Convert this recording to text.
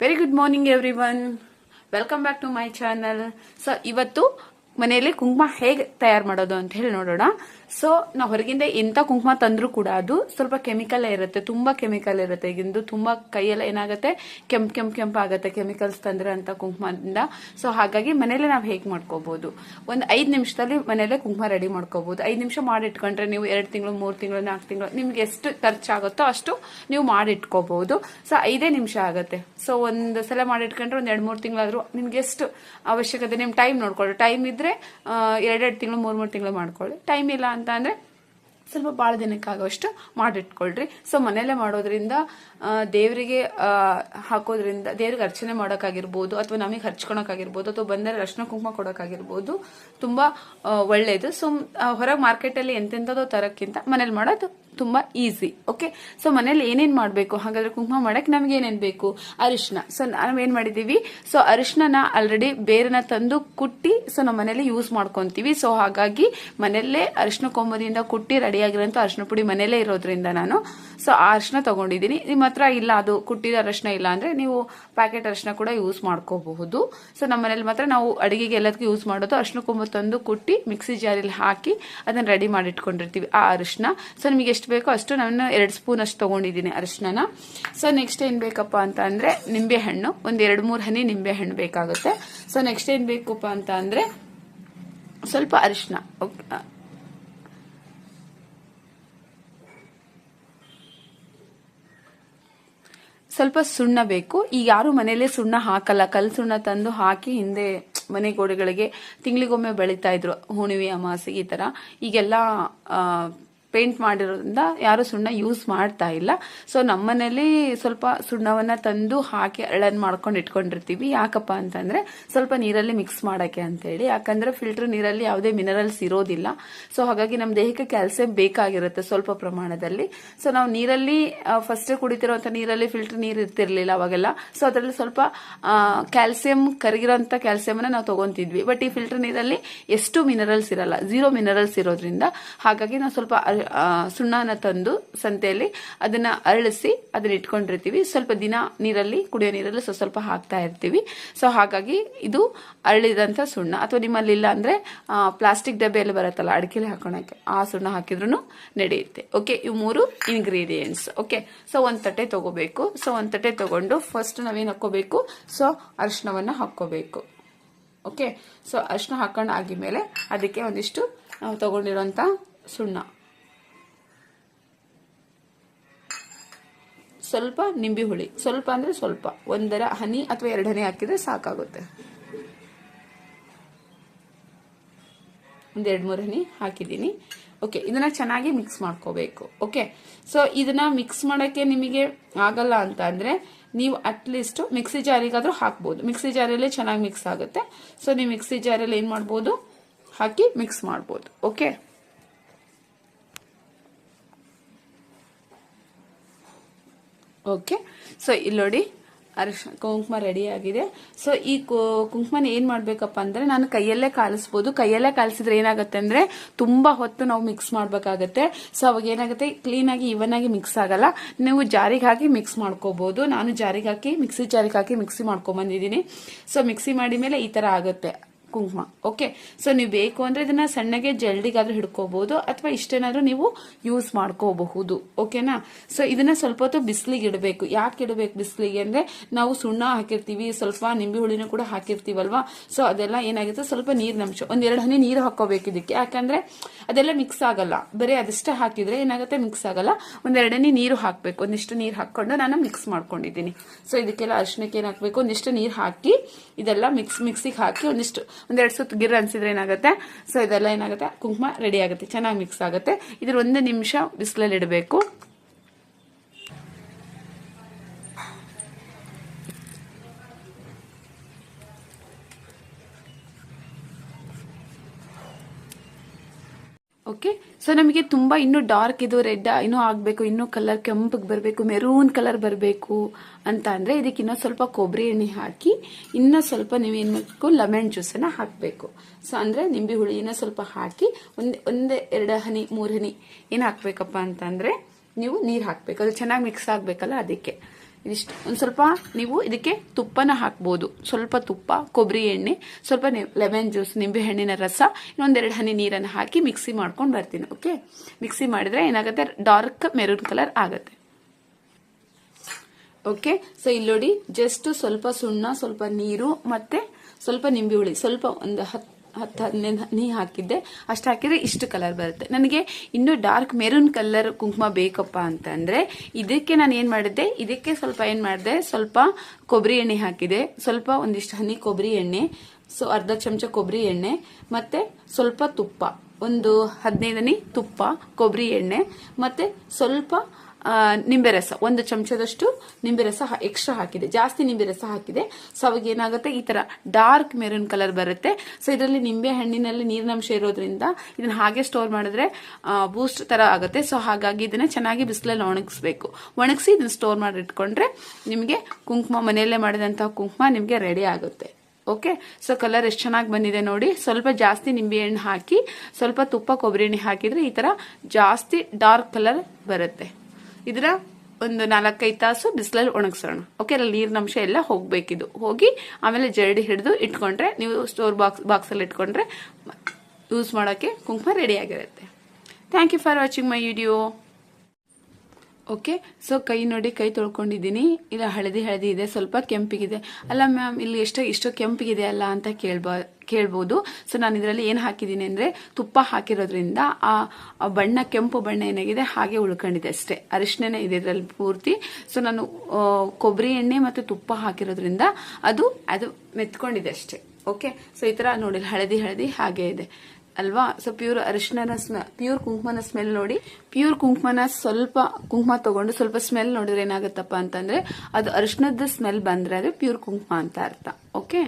Very good morning everyone welcome back to my channel so ಇವತ್ತು ಮನೆಯಲ್ಲಿ ಕುಂಕುಮ ಹೇಗೆ ತಯಾರು ಮಾಡೋದು ಅಂತ ಹೇಳಿ ನೋಡೋಣ. ಸೊ ನಾವು ಹೊರಗಿಂದ ಎಂತ ಕುಂಕುಮ ತಂದ್ರೂ ಕೂಡ ಅದು ಸ್ವಲ್ಪ ಕೆಮಿಕಲ್ ಇರುತ್ತೆ, ತುಂಬಾ ಕೆಮಿಕಲ್ ಇರುತ್ತೆ. ಈಗಿಂದು ತುಂಬಾ ಕೈಯೆಲ್ಲ ಏನಾಗುತ್ತೆ? ಕೆಂಪ್ ಕೆಂಪ್ ಕೆಂಪ್ ಆಗುತ್ತೆ ಕೆಮಿಕಲ್ಸ್ ತಂದ್ರೆ ಅಂತ ಕುಂಕುಮದಿಂದ. ಸೊ ಹಾಗಾಗಿ ಮನೇಲೆ ನಾವು ಹೇಗೆ ಮಾಡ್ಕೋಬಹುದು ಒಂದು ಐದು ನಿಮಿಷದಲ್ಲಿ ಮನೇಲೆ ಕುಂಕುಮ ರೆಡಿ ಮಾಡ್ಕೋಬಹುದು ಐದು ನಿಮಿಷ ಮಾಡಿಟ್ಕೊಂಡ್ರೆ ನೀವು ಎರಡು ತಿಂಗಳು, ಮೂರು ತಿಂಗಳು ನಾಲ್ಕು ತಿಂಗಳು, ನಿಮ್ಗೆ ಎಷ್ಟು ಖರ್ಚಾಗುತ್ತೋ ಅಷ್ಟು ನೀವು ಮಾಡಿಟ್ಕೋಬಹುದು ಸೊ ಐದೇ ನಿಮಿಷ ಆಗುತ್ತೆ. ಸೊ ಒಂದು ಸಲ ಮಾಡಿಟ್ಕೊಂಡ್ರೆ ಒಂದ್ ಎರಡು, ಮೂರು ತಿಂಗಳಾದ್ರೂ ನಿಮ್ಗೆ ಎಷ್ಟು ಅವಶ್ಯಕತೆ? ನಿಮ್ ಟೈಮ್ ನೋಡ್ಕೊಳ್ಳಿ. ಟೈಮ್ ಇದ್ರೆ ಎರಡೆರಡು ತಿಂಗಳು, ಮೂರು ಮೂರು ತಿಂಗಳು ಮಾಡ್ಕೊಳ್ಳಿ. ಟೈಮ್ ಇಲ್ಲ ಅಂತ ಅಂದರೆ ಸ್ವಲ್ಪ ಭಾಳ ದಿನಕ್ಕಾಗುವಷ್ಟು ಮಾಡಿಟ್ಕೊಳ್ರಿ. ಸೊ ಮನೆಯಲ್ಲೇ ಮಾಡೋದ್ರಿಂದ ದೇವರಿಗೆ ಹಾಕೋದ್ರಿಂದ, ದೇವ್ರಿಗೆ ಅರ್ಚನೆ ಮಾಡೋಕ್ಕಾಗಿರ್ಬೋದು, ಅಥವಾ ನಮಗೆ ಹರ್ಚ್ಕೊಳಕ್ಕಾಗಿರ್ಬೋದು, ಅಥವಾ ಬಂದರೆ ಅರ್ಶಿನ ಕುಂಕುಮ ಕೊಡೋಕ್ಕಾಗಿರ್ಬೋದು, ತುಂಬ ಒಳ್ಳೆಯದು ಸೊ ಹೊರಗೆ ಮಾರ್ಕೆಟಲ್ಲಿ ಎಂತೆಂಥದೋ ತರೋಕ್ಕಿಂತ ಮನೇಲಿ ಮಾಡೋದು ತುಂಬಾ ಈಸಿ ಓಕೆ ಸೊ ಮನೇಲಿ ಏನೇನ್ ಮಾಡಬೇಕು? ಹಾಗಾದ್ರೆ ಕುಂಕುಮ ಮಾಡಕ್ ನಮ್ಗೆ ಏನೇನ್ ಬೇಕು? ಅರಿಶಿನ ಸೊ ನಾವ್ ಏನ್ ಮಾಡಿದೀವಿ? ಸೊ ಅರಿಶಿನ ಆಲ್ರೆಡಿ ಬೇರನ್ನ ತಂದು ಕುಟ್ಟಿ ಸೊ ನಮ್ಮ ಮನೇಲಿ ಯೂಸ್ ಮಾಡ್ಕೊಂತೀವಿ. ಸೊ ಹಾಗಾಗಿ ಮನೆಯಲ್ಲೇ ಅರಿಶಿನ ಕೊಂಬದಿಂದ ಕುಟ್ಟಿ ರೆಡಿ ಆಗಿರೋಂಥ ಅರಿಶಿನ ಪುಡಿ ಮನೆಯಲ್ಲೇ ಇರೋದ್ರಿಂದ ನಾನು. ಸೊ ಆ ಅರಿಶಿನ ತಗೊಂಡಿದ್ದೀನಿ. ನಿಮ್ಮ ಹತ್ರ ಇಲ್ಲ ಅದು ಕುಟ್ಟಿದ ಅರಿಶಿನ ಇಲ್ಲ ಅಂದ್ರೆ ನೀವು ಪ್ಯಾಕೆಟ್ ಅರಿಶಿನ ಕೂಡ ಯೂಸ್ ಮಾಡ್ಕೋಬಹುದು. ಸೊ ನಮ್ಮ ಮನೇಲಿ ಮಾತ್ರ ನಾವು ಅಡಿಗೆಗೆ ಎಲ್ಲದಕ್ಕೂ ಯೂಸ್ ಮಾಡೋದು. ಅರಿಶಿನ ಕೊಂಬ ತಂದು ಕುಟ್ಟಿ, ಮಿಕ್ಸಿ ಜಾರಲ್ಲಿ ಹಾಕಿ ಅದನ್ನ ರೆಡಿ ಮಾಡಿ ಇಟ್ಕೊಂಡಿರ್ತೀವಿ ಆ ಅರಿಶಿನ ಸೊ ನಿಮಗೆ ಎಷ್ಟು ಬೇಕೋ ಅಷ್ಟು ನಾನು ಎರಡು ಸ್ಪೂನ್ ಅಷ್ಟು ತಗೊಂಡಿದ್ದೀನಿ ಅರಿಶಿನ ಸೊ ನೆಕ್ಸ್ಟ್ ಏನು ಬೇಕಪ್ಪ ಅಂತ ಅಂದರೆ ನಿಂಬೆಹಣ್ಣು. ಒಂದು ಎರಡು ಮೂರು ಹನಿ ನಿಂಬೆಹಣ್ಣು ಬೇಕಾಗುತ್ತೆ. ಸೊ ನೆಕ್ಸ್ಟ್ ಏನು ಬೇಕಪ್ಪ ಅಂತ ಅಂದರೆ ಸ್ವಲ್ಪ ಅರಿಶಿನ ಸ್ವಲ್ಪ ಸುಣ್ಣ ಬೇಕು. ಈಗ ಯಾರು ಮನೆಯಲ್ಲೇ ಸುಣ್ಣ ಹಾಕಲ್ಲ. ಕಲ್ ಸುಣ್ಣ ತಂದು ಹಾಕಿ ಹಿಂದೆ ಮನೆ ಗೋಡೆಗಳಿಗೆ ತಿಂಗಳಿಗೊಮ್ಮೆ ಬೆಳೀತಾ ಇದ್ರು. ಹುಣಿವೆ ಅಮಾಸೆ ಈ ತರ. ಈಗೆಲ್ಲ ಪೇಂಟ್ ಮಾಡಿರೋದ್ರಿಂದ ಯಾರು ಸುಣ್ಣ ಯೂಸ್ ಮಾಡ್ತಾ ಇಲ್ಲ. ಸೊ ನಮ್ಮನೇಲಿ ಸ್ವಲ್ಪ ಸುಣ್ಣವನ್ನ ತಂದು ಹಾಕಿ ಅಳನ್ ಮಾಡ್ಕೊಂಡು ಇಟ್ಕೊಂಡಿರ್ತೀವಿ. ಯಾಕಪ್ಪ ಅಂತಂದ್ರೆ ಸ್ವಲ್ಪ ನೀರಲ್ಲಿ ಮಿಕ್ಸ್ ಮಾಡಕ್ಕೆ ಅಂತ ಹೇಳಿ ಯಾಕಂದ್ರೆ ಫಿಲ್ಟರ್ ನೀರಲ್ಲಿ ಯಾವುದೇ ಮಿನರಲ್ಸ್ ಇರೋದಿಲ್ಲ. ಸೊ ಹಾಗಾಗಿ ನಮ್ಮ ದೇಹಕ್ಕೆ ಕ್ಯಾಲ್ಸಿಯಂ ಬೇಕಾಗಿರುತ್ತೆ ಸ್ವಲ್ಪ ಪ್ರಮಾಣದಲ್ಲಿ. ಸೊ ನಾವು ನೀರಲ್ಲಿ ಫಸ್ಟ್ ಕುಡಿತಿರುವಂತ ನೀರಲ್ಲಿ ಫಿಲ್ಟರ್ ನೀರು ಇರ್ತಿರ್ಲಿಲ್ಲ ಅವಾಗೆಲ್ಲ. ಸೊ ಅದರಲ್ಲಿ ಸ್ವಲ್ಪ ಕ್ಯಾಲ್ಸಿಯಂ ಕರಗಿರೋಂಥ ಕ್ಯಾಲ್ಸಿಯಂ ನಾವು ತಗೊಂತಿದ್ವಿ. ಬಟ್ ಈ ಫಿಲ್ಟರ್ ನೀರಲ್ಲಿ ಎಷ್ಟು ಮಿನರಲ್ಸ್ ಇರಲ್ಲ ಝೀರೋ ಮಿನರಲ್ಸ್ ಇರೋದ್ರಿಂದ ಹಾಗಾಗಿ ನಾವು ಸ್ವಲ್ಪ ಸುಣ್ಣನ ತಂದು ಸಂತೆಯಲ್ಲಿ ಅದನ್ನ ಅರಳಿಸಿ ಅದನ್ನ ಇಟ್ಕೊಂಡಿರ್ತೀವಿ. ಸ್ವಲ್ಪ ದಿನ ನೀರಲ್ಲಿ, ಕುಡಿಯೋ ನೀರಲ್ಲಿ ಸ್ವಲ್ಪ ಸ್ವಲ್ಪ ಹಾಕ್ತಾ ಇರ್ತೀವಿ. ಸೊ ಹಾಗಾಗಿ ಇದು ಅರಳಿದಂತ ಸುಣ್ಣ. ಅಥವಾ ನಿಮ್ಮಲ್ಲಿ ಇಲ್ಲ ಅಂದ್ರೆ ಪ್ಲಾಸ್ಟಿಕ್ ಡಬ್ಬೆಯಲ್ಲಿ ಬರುತ್ತಲ್ಲ, ಅಡಿಕೆಲಿ ಹಾಕೋಣಕ್ಕೆ ಆ ಸುಣ್ಣ ಹಾಕಿದ್ರು ನಡೆಯುತ್ತೆ. ಓಕೆ ಇವು ಮೂರು ಇಂಗ್ರೀಡಿಯೆಂಟ್ಸ್ ಓಕೆ ಸೊ ಒಂದ್ ತಟ್ಟೆ ತಗೋಬೇಕು. ಸೊ ಒಂದ್ ತಟ್ಟೆ ತಗೊಂಡು ಫಸ್ಟ್ ನಾವೇನ್ ಹಾಕೋಬೇಕು ಸೊ ಅರ್ಶನವನ್ನ ಹಾಕೋಬೇಕು ಓಕೆ ಸೊ ಅರಿಶಿನ ಹಾಕೊಂಡು ಆಗಿದ್ಮೇಲೆ ಅದಕ್ಕೆ ಒಂದಿಷ್ಟು ನಾವು ತಗೊಂಡಿರೋಂಥ ಸುಣ್ಣ. ಸ್ವಲ್ಪ ನಿಂಬೆ ಹುಳಿ, ಸ್ವಲ್ಪ ಅಂದ್ರೆ ಸ್ವಲ್ಪ. ಒಂದರ ಹನಿ ಅಥವಾ ಎರಡು ಹನಿ ಹಾಕಿದ್ರೆ ಸಾಕಾಗುತ್ತೆ. ಒಂದೆರಡು ಎರಡು ಮೂರು ಹನಿ ಹಾಕಿದ್ದೀನಿ. ಓಕೆ ಇದನ್ನ ಚೆನ್ನಾಗಿ ಮಿಕ್ಸ್ ಮಾಡ್ಕೋಬೇಕು. ಓಕೆ ಸೊ ಇದನ್ನ ಮಿಕ್ಸ್ ಮಾಡೋಕ್ಕೆ ನಿಮಗೆ ಆಗಲ್ಲ ಅಂತ ಅಂದ್ರೆ ನೀವು ಅಟ್ಲೀಸ್ಟ್ ಮಿಕ್ಸಿ ಜಾರಿಗಾದ್ರೂ ಹಾಕ್ಬೋದು. ಮಿಕ್ಸಿ ಜಾರಿಯಲ್ಲೇ ಚೆನ್ನಾಗಿ ಮಿಕ್ಸ್ ಆಗುತ್ತೆ. ಸೊ ನೀವು ಮಿಕ್ಸಿ ಜಾರಲ್ಲಿ ಏನ್ ಮಾಡ್ಬೋದು? ಹಾಕಿ ಮಿಕ್ಸ್ ಮಾಡ್ಬೋದು. ಓಕೆ ಓಕೆ ಸೊ ಇಲ್ಲಿ ನೋಡಿ ಅರಿಶಿನ ಕುಂಕುಮ ರೆಡಿ ಆಗಿದೆ. ಸೊ ಈ ಕುಂಕುಮನ ಏನ್ ಮಾಡ್ಬೇಕಪ್ಪ ಅಂದ್ರೆ, ನಾನು ಕೈಯಲ್ಲೇ ಕಾಲಿಸ್ಬೋದು. ಕೈಯಲ್ಲೇ ಕಾಲಿಸಿದ್ರೆ ಏನಾಗುತ್ತೆ ಅಂದ್ರೆ, ತುಂಬಾ ಹೊತ್ತು ನಾವು ಮಿಕ್ಸ್ ಮಾಡ್ಬೇಕಾಗತ್ತೆ. ಸೊ ಅವಾಗ ಏನಾಗುತ್ತೆ? ಕ್ಲೀನ್ ಆಗಿ ಇವನ್ ಆಗಿ ಮಿಕ್ಸ್ ಆಗಲ್ಲ. ನೀವು ಜಾರಿಗೆ ಹಾಕಿ ಮಿಕ್ಸ್ ಮಾಡ್ಕೋಬಹುದು ನಾನು ಜಾರಿಗೆ ಹಾಕಿ ಮಿಕ್ಸಿ ಜಾರಿಗೆ ಹಾಕಿ ಮಿಕ್ಸಿ ಮಾಡ್ಕೊಂಡ್ ಬಂದಿದ್ದೀನಿ. ಸೊ ಮಿಕ್ಸಿ ಮಾಡಿದ ಮೇಲೆ ಈ ತರ ಆಗುತ್ತೆ. ಕುಂಕುಮ. ಓಕೆ ಸೊ ನೀವು ಬೇಕು ಅಂದ್ರೆ ಇದನ್ನ ಸಣ್ಣಗೆ ಜಲ್ಡಿಗಾದ್ರೂ ಹಿಡ್ಕೋಬಹುದು, ಅಥವಾ ಇಷ್ಟೇನಾದ್ರೂ ನೀವು ಯೂಸ್ ಮಾಡ್ಕೋಬಹುದು. ಓಕೆನಾ ಸೊ ಇದನ್ನ ಸ್ವಲ್ಪ ಹೊತ್ತು ಬಿಸಿಲಿಗೆ ಇಡಬೇಕು. ಯಾಕೆ ಇಡಬೇಕು ಬಿಸಿಲಿಗೆ ಅಂದ್ರೆ ನಾವು ಸುಣ್ಣ ಹಾಕಿರ್ತೀವಿ, ಸ್ವಲ್ಪ ನಿಂಬೆ ಹುಳಿನ ಕೂಡ ಹಾಕಿರ್ತೀವಲ್ವಾ? ಸೊ ಅದೆಲ್ಲ ಏನಾಗುತ್ತೆ? ಸ್ವಲ್ಪ ನೀರಿನಂಶ ಒಂದೆರಡು ಹನಿ ನೀರು ಹಾಕೋಬೇಕು ಇದಕ್ಕೆ. ಯಾಕಂದ್ರೆ ಅದೆಲ್ಲ ಮಿಕ್ಸ್ ಆಗಲ್ಲ. ಬರೀ ಅದಷ್ಟೇ ಹಾಕಿದ್ರೆ ಏನಾಗುತ್ತೆ? ಮಿಕ್ಸ್ ಆಗಲ್ಲ. ಒಂದೆರಡನೇ ನೀರು ಹಾಕ್ಬೇಕು. ಒಂದಿಷ್ಟು ನೀರು ಹಾಕೊಂಡು ನಾನು ಮಿಕ್ಸ್ ಮಾಡ್ಕೊಂಡಿದ್ದೀನಿ. ಸೊ ಇದಕ್ಕೆಲ್ಲ ಅರಿಶಿನಕ್ಕೆ ಏನ್ ಹಾಕಬೇಕು? ಒಂದಿಷ್ಟು ನೀರು ಹಾಕಿ, ಇದೆಲ್ಲ ಮಿಕ್ಸ್ ಮಿಕ್ಸಿಗೆ ಹಾಕಿ ಒಂದಿಷ್ಟು ಒಂದೆರಡು ಸುತ್ತ ಗಿರ್ ಅನ್ಸಿದ್ರೆ ಏನಾಗುತ್ತೆ? ಸೊ ಇದೆಲ್ಲ ಏನಾಗುತ್ತೆ? ಕುಂಕುಮ ರೆಡಿ ಆಗುತ್ತೆ. ಚೆನ್ನಾಗಿ ಮಿಕ್ಸ್ ಆಗುತ್ತೆ. ಇದ್ರ ಒಂದು ನಿಮಿಷ ಬಿಸಿಲಲ್ಲಿ ಇಡಬೇಕು. ಓಕೆ ಸೊ ನಮಗೆ ತುಂಬಾ ಇನ್ನೂ ಡಾರ್ಕ್ ಇದು ರೆಡ್ ಇನ್ನೂ ಆಗಬೇಕು, ಇನ್ನೂ ಕಲರ್ ಕೆಂಪಗೆ ಬರಬೇಕು ಮೆರೂನ್ ಕಲರ್ ಬರಬೇಕು ಅಂತ ಅಂದರೆ ಇದಕ್ಕೆ ಇನ್ನೂ ಸ್ವಲ್ಪ ಕೊಬ್ಬರಿ ಎಣ್ಣೆ ಹಾಕಿ, ಇನ್ನೂ ಸ್ವಲ್ಪ ನೀವೇನ್ ಮಾಡಬೇಕು ಲೆಮನ್ ಜ್ಯೂಸನ್ನು ಹಾಕಬೇಕು. ಸೊ ಅಂದ್ರೆ ನಿಂಬೆ ಹುಳಿನ ಸ್ವಲ್ಪ ಹಾಕಿ, ಒಂದ್, ಒಂದೇ ಎರಡು ಹನಿ, ಮೂರು ಹನಿ ಏನು ಹಾಕ್ಬೇಕಪ್ಪ ಅಂತಂದರೆ ನೀವು ನೀರು ಹಾಕಬೇಕು. ಅದು ಚೆನ್ನಾಗಿ ಮಿಕ್ಸ್ ಆಗಬೇಕಲ್ಲ ಅದಕ್ಕೆ. ಇದಿಷ್ಟು. ಒಂದು ಸ್ವಲ್ಪ ನೀವು ಇದಕ್ಕೆ ತುಪ್ಪನ ಹಾಕ್ಬೋದು. ಸ್ವಲ್ಪ ತುಪ್ಪ ಕೊಬ್ಬರಿ ಎಣ್ಣೆ, ಸ್ವಲ್ಪ ಲೆಮನ್ ಜ್ಯೂಸ್, ನಿಂಬೆ ಹಣ್ಣಿನ ರಸ, ಇನ್ನೊಂದೆರಡು ಹನಿ ನೀರನ್ನು ಹಾಕಿ ಮಿಕ್ಸಿ ಮಾಡ್ಕೊಂಡು ಬರ್ತೀನಿ, ಓಕೆ? ಮಿಕ್ಸಿ ಮಾಡಿದ್ರೆ ಏನಾಗುತ್ತೆ? ಡಾರ್ಕ್ ಮೆರೂನ್ ಕಲರ್ ಆಗುತ್ತೆ. ಓಕೆ? ಸೊ ಇಲ್ಲಿ ನೋಡಿ ಜಸ್ಟ್ ಸ್ವಲ್ಪ ಸುಣ್ಣ, ಸ್ವಲ್ಪ ನೀರು ಮತ್ತೆ ಸ್ವಲ್ಪ ನಿಂಬೆ ಹುಳಿ. ಸ್ವಲ್ಪ ಒಂದು ಹತ್ತು ಹತ್ತು ಹದಿನೈದು ಹನಿ ಹಾಕಿದ್ದೆ, ಅಷ್ಟು ಹಾಕಿದ್ರೆ ಇಷ್ಟು ಕಲರ್ ಬರುತ್ತೆ. ನನಗೆ ಇನ್ನೂ ಡಾರ್ಕ್ ಮೆರೂನ್ ಕಲರ್ ಕುಂಕುಮ ಬೇಕಪ್ಪ ಅಂತಂದ್ರೆ, ಇದಕ್ಕೆ ನಾನು ಏನು ಮಾಡಿದ್ದೆ, ಇದಕ್ಕೆ ಸ್ವಲ್ಪ ಏನು ಮಾಡಿದೆ, ಸ್ವಲ್ಪ ಕೊಬ್ಬರಿ ಎಣ್ಣೆ ಹಾಕಿದೆ. ಸ್ವಲ್ಪ ಒಂದಿಷ್ಟು ಹನಿ ಕೊಬ್ಬರಿ ಎಣ್ಣೆ, ಸೊ ಅರ್ಧ ಚಮಚ ಕೊಬ್ಬರಿ ಎಣ್ಣೆ, ಮತ್ತು ಸ್ವಲ್ಪ ತುಪ್ಪ. ಒಂದು ಹದಿನೈದನೇ ತುಪ್ಪ, ಕೊಬ್ಬರಿ ಎಣ್ಣೆ, ಮತ್ತು ಸ್ವಲ್ಪ ನಿಂಬೆ ರಸ. ಒಂದು ಚಮಚದಷ್ಟು ನಿಂಬೆ ರಸ ಎಕ್ಸ್ಟ್ರಾ ಹಾಕಿದೆ. ಜಾಸ್ತಿ ನಿಂಬೆ ರಸ ಹಾಕಿದೆ. ಸೊ ಅವಾಗ ಏನಾಗುತ್ತೆ? ಈ ತರ ಡಾರ್ಕ್ ಮೆರೂನ್ ಕಲರ್ ಬರುತ್ತೆ. ಸೊ ಇದರಲ್ಲಿ ನಿಂಬೆ ಹಣ್ಣಿನಲ್ಲಿ ನೀರಿನಂಶ ಇರೋದ್ರಿಂದ ಇದನ್ನ ಹಾಗೆ ಸ್ಟೋರ್ ಮಾಡಿದ್ರೆ ಬೂಸ್ಟ್ ತರ ಆಗುತ್ತೆ. ಸೊ ಹಾಗಾಗಿ ಇದನ್ನ ಚೆನ್ನಾಗಿ ಬಿಸಿಲಲ್ಲಿ ಒಣಗಿಸ್ಬೇಕು. ಒಣಗಿಸಿ ಇದನ್ನ ಸ್ಟೋರ್ ಮಾಡಿ ಇಟ್ಕೊಂಡ್ರೆ ನಿಮಗೆ ಕುಂಕುಮ, ಮನೆಯಲ್ಲೇ ಮಾಡಿದಂತಹ ಕುಂಕುಮ ನಿಮಗೆ ರೆಡಿ ಆಗುತ್ತೆ. ಓಕೆ ಸೊ ಕಲರ್ ಎಷ್ಟು ಚೆನ್ನಾಗಿ ಬಂದಿದೆ ನೋಡಿ. ಸ್ವಲ್ಪ ಜಾಸ್ತಿ ನಿಂಬೆ ಹಣ್ಣು ಹಾಕಿ, ಸ್ವಲ್ಪ ತುಪ್ಪ, ಕೊಬ್ಬರಿ ಎಣ್ಣೆ ಹಾಕಿದ್ರೆ ಈ ತರ ಜಾಸ್ತಿ ಡಾರ್ಕ್ ಕಲರ್ ಬರುತ್ತೆ. ಇದರ ಒಂದು ನಾಲ್ಕೈದು ತಾಸು ಬಿಸಿಲಲ್ಲಿ ಒಣಗಿಸೋಣ. ಓಕೆ ಅಲ್ಲಿ ನೀರಿನ ಅಂಶ ಎಲ್ಲ ಹೋಗ್ಬೇಕಿದು. ಹೋಗಿ ಆಮೇಲೆ ಜರಡಿ ಹಿಡಿದು ಇಟ್ಕೊಂಡ್ರೆ, ನೀವು ಸ್ಟೋರ್ ಬಾಕ್ಸ್ ಬಾಕ್ಸಲ್ಲಿ ಇಟ್ಕೊಂಡ್ರೆ ಯೂಸ್ ಮಾಡೋಕ್ಕೆ ಕುಂಕುಮ ರೆಡಿ ಆಗಿರುತ್ತೆ. Thank you for watching my video okay so ಕೈ ನೋಡಿ ಕೈ ತೊಳ್ಕೊಂಡಿದ್ದೀನಿ. ಇಲ್ಲ, ಹಳದಿ ಹಳದಿ ಇದೆ, ಸ್ವಲ್ಪ ಕೆಂಪಿಗಿದೆ. ಅಲ್ಲ ಮ್ಯಾಮ್ ಇಲ್ಲಿ ಎಷ್ಟೋ, ಇಷ್ಟು ಕೆಂಪಿಗಿದೆ ಅಲ್ಲ ಅಂತ ಕೇಳ್ಬ, ಕೇಳ್ಬೋದು. ಸೊ ನಾನು ಇದರಲ್ಲಿ ಏನು ಹಾಕಿದ್ದೀನಿ ಅಂದರೆ ತುಪ್ಪ ಹಾಕಿರೋದ್ರಿಂದ ಆ ಬಣ್ಣ, ಕೆಂಪು ಬಣ್ಣ ಏನಾಗಿದೆ, ಹಾಗೆ ಉಳ್ಕೊಂಡಿದೆ ಅಷ್ಟೇ. ಅರಿಶಿನೇ ಇದೆ ಇದರಲ್ಲಿ ಪೂರ್ತಿ. ಸೊ ನಾನು ಕೊಬ್ಬರಿ ಎಣ್ಣೆ ಮತ್ತು ತುಪ್ಪ ಹಾಕಿರೋದ್ರಿಂದ ಅದು ಅದು ಮೆತ್ಕೊಂಡಿದೆ ಅಷ್ಟೇ. ಓಕೆ ಸೊ ಈ ಥರ ನೋಡಿ ಹಳದಿ ಹಳದಿ ಹಾಗೆ ಇದೆ. ಅಲ್ವಾ? ಸೊ ಪ್ಯೂರ್ ಅರಿಶಿನ ಸ್ಮೆ ಪ್ಯೂರ್ ಕುಂಕುಮನ ಸ್ಮೆಲ್ ನೋಡಿ ಪ್ಯೂರ್ ಕುಂಕುಮನ ಸ್ವಲ್ಪ ಕುಂಕುಮ ತಗೊಂಡು ಸ್ವಲ್ಪ ಸ್ಮೆಲ್ ನೋಡಿದ್ರೆ ಏನಾಗುತ್ತಪ್ಪ ಅಂತಂದ್ರೆ ಅದು ಅರಿಶಿನದ ಸ್ಮೆಲ್ ಬಂದ್ರೆ ಅದು ಪ್ಯೂರ್ ಕುಂಕುಮ ಅಂತ ಅರ್ಥ. ಓಕೆ